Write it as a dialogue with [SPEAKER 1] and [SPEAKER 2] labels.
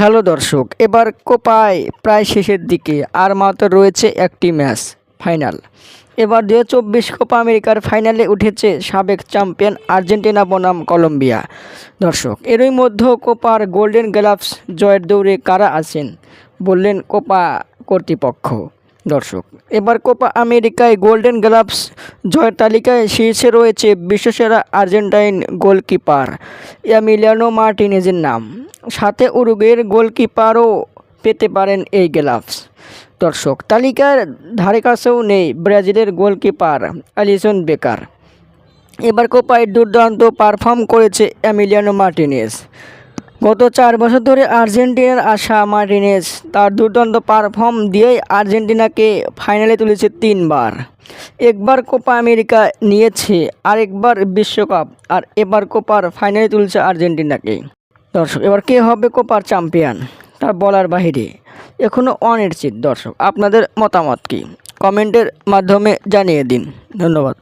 [SPEAKER 1] Hello দর্শক, এবার কোপায় প্রায় শেষের দিকে, আর মাত্র রয়েছে একটি ম্যাচ, ফাইনাল। এবার দু কোপা আমেরিকার ফাইনালে উঠেছে সাবেক চ্যাম্পিয়ন আর্জেন্টিনা বনাম কলম্বিয়া। দর্শক, এরই মধ্যে কোপার গোল্ডেন গ্লাভস জয়ের দৌড়ে কারা আছেন বললেন কোপা কর্তৃপক্ষ। দর্শক, এবার কোপা আমেরিকায় গোল্ডেন গ্লাভস জয়ের তালিকায় শীর্ষে রয়েছে বিশ্বসেরা আর্জেন্টাইন গোলকিপার এমিলিয়ানো মার্টিনেজের নাম। সাথে উরুগের গোলকিপারও পেতে পারেন এই গ্লাভস। দর্শক, তালিকার ধারে কাছেও নেই ব্রাজিলের গোলকিপার অ্যালিসন বেকার। এবার কোপায় দুর্দান্ত পারফর্ম করেছে অ্যামিলিয়ানো মার্টিনেজ। গত চার বছর ধরে আর্জেন্টিনার আশা মার্টিনেজ তার দুর্দান্ত পারফর্ম দিয়েই আর্জেন্টিনাকে ফাইনালে তুলেছে তিনবার। একবার কোপা আমেরিকা নিয়েছে, আরেকবার বিশ্বকাপ, আর এবার কোপার ফাইনালে তুলছে আর্জেন্টিনাকে। দর্শক, এবার কে হবে কোপার চ্যাম্পিয়ন? তার বলার বাহিরে এখনও অনিশ্চিত দর্শক, আপনাদের মতামত কি? কমেন্টের মাধ্যমে জানিয়ে দিন। ধন্যবাদ।